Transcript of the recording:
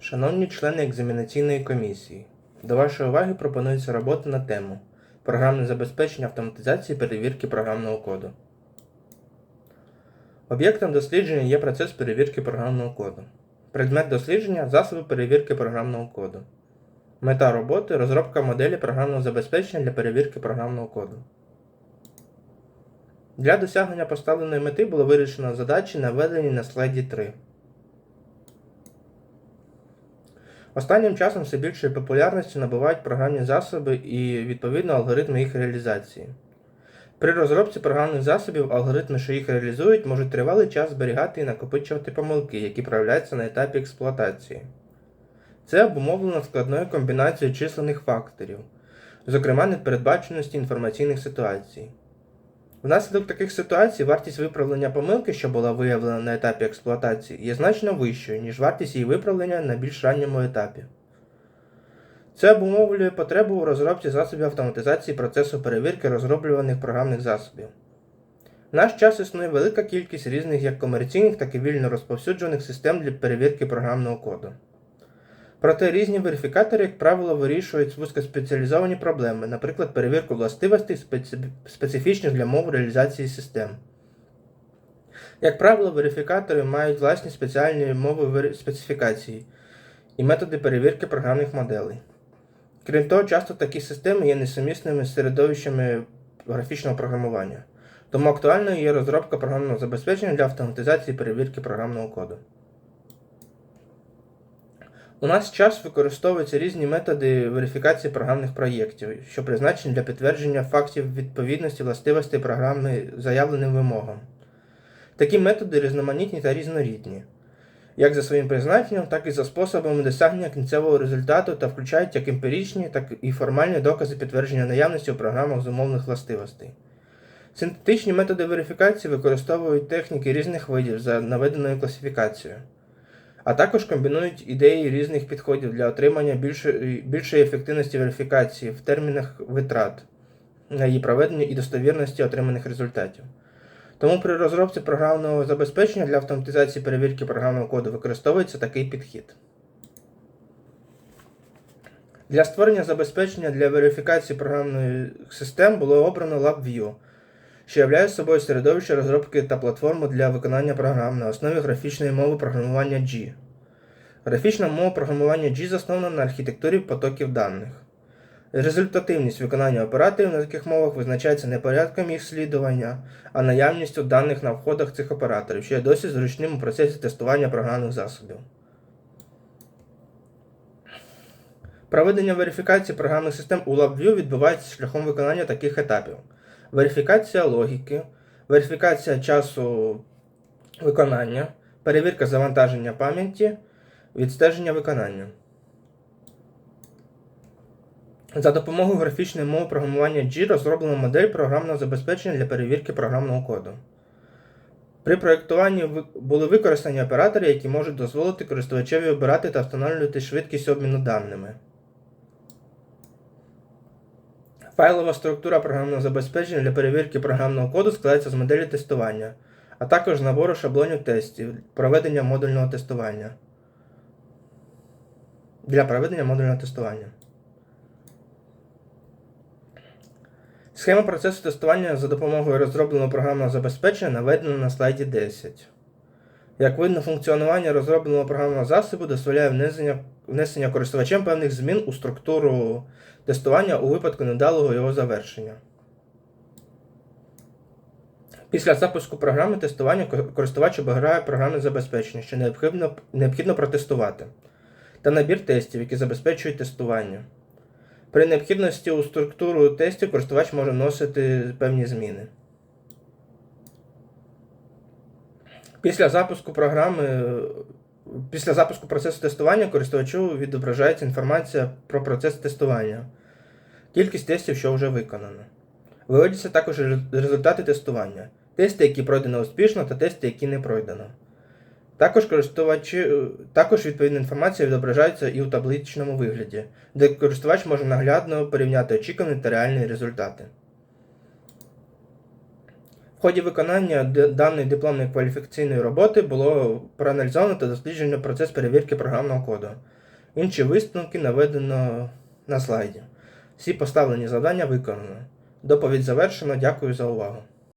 Шановні члени екзаменаційної комісії, до вашої уваги пропонується робота на тему Програмне забезпечення автоматизації перевірки програмного коду. Об'єктом дослідження є процес перевірки програмного коду. Предмет дослідження засоби перевірки програмного коду. Мета роботи розробка моделі програмного забезпечення для перевірки програмного коду. Для досягнення поставленої мети було вирішено задачі, наведені на слайді 3. Останнім часом все більшої популярності набувають програмні засоби і відповідно алгоритми їх реалізації. При розробці програмних засобів алгоритми, що їх реалізують, можуть тривалий час зберігати і накопичувати помилки, які проявляються на етапі експлуатації. Це обумовлено складною комбінацією численних факторів, зокрема непередбаченості інформаційних ситуацій. Внаслідок таких ситуацій вартість виправлення помилки, що була виявлена на етапі експлуатації, є значно вищою, ніж вартість її виправлення на більш ранньому етапі. Це обумовлює потребу у розробці засобів автоматизації процесу перевірки розроблюваних програмних засобів. В наш час існує велика кількість різних як комерційних, так і вільно розповсюджених систем для перевірки програмного коду. Проте різні верифікатори, як правило, вирішують вузькоспеціалізовані проблеми, наприклад, перевірку властивостей, специ- специфічних для мов реалізації систем. Як правило, верифікатори мають власні спеціальні мови специфікації і методи перевірки програмних моделей. Крім того, часто такі системи є несумісними з середовищами графічного програмування, тому актуальною є розробка програмного забезпечення для автоматизації перевірки програмного коду. У нас час використовуються різні методи верифікації програмних проєктів, що призначені для підтвердження фактів відповідності властивостей програми заявленим вимогам. Такі методи різноманітні та різнорідні, як за своїм призначенням, так і за способами досягнення кінцевого результату та включають як емпіричні, так і формальні докази підтвердження наявності у програмах з умовних властивостей. Синтетичні методи верифікації використовують техніки різних видів за наведеною класифікацією а також комбінують ідеї різних підходів для отримання більшої, більшої ефективності верифікації в термінах витрат на її проведення і достовірності отриманих результатів. Тому при розробці програмного забезпечення для автоматизації перевірки програмного коду використовується такий підхід. Для створення забезпечення для верифікації програмних систем було обрано LabVIEW, що являє собою середовище розробки та платформу для виконання програм на основі графічної мови програмування G. Графічна мова програмування G заснована на архітектурі потоків даних. Результативність виконання операторів на таких мовах визначається не порядком їх слідування, а наявністю даних на входах цих операторів, що є досить зручним у процесі тестування програмних засобів. Проведення верифікації програмних систем у LabVIEW відбувається шляхом виконання таких етапів: верифікація логіки, верифікація часу виконання, перевірка завантаження пам'яті, відстеження виконання. За допомогою графічної мови програмування G розроблена модель програмного забезпечення для перевірки програмного коду. При проєктуванні були використані оператори, які можуть дозволити користувачеві обирати та встановлювати швидкість обміну даними. Файлова структура програмного забезпечення для перевірки програмного коду складається з моделі тестування, а також набору шаблонів тестів проведення модульного тестування. Для проведення модульного тестування. Схема процесу тестування за допомогою розробленого програмного забезпечення наведена на слайді 10. Як видно, функціонування розробленого програмного засобу дозволяє внесення, внесення користувачем певних змін у структуру тестування у випадку недалого його завершення. Після запуску програми тестування користувач обирає програмне забезпечення, що необхідно, необхідно протестувати, та набір тестів, які забезпечують тестування. При необхідності у структуру тестів користувач може вносити певні зміни. Після запуску програми, після запуску процесу тестування користувачу відображається інформація про процес тестування, кількість тестів, що вже виконано. Виводяться також результати тестування, тести, які пройдено успішно, та тести, які не пройдено. Також користувачі, також відповідна інформація відображається і у табличному вигляді, де користувач може наглядно порівняти очікувані та реальні результати. Ході виконання даної дипломної кваліфікаційної роботи було проаналізовано та досліджено процес перевірки програмного коду. Інші висновки наведено на слайді. Всі поставлені завдання виконано. Доповідь завершено. Дякую за увагу.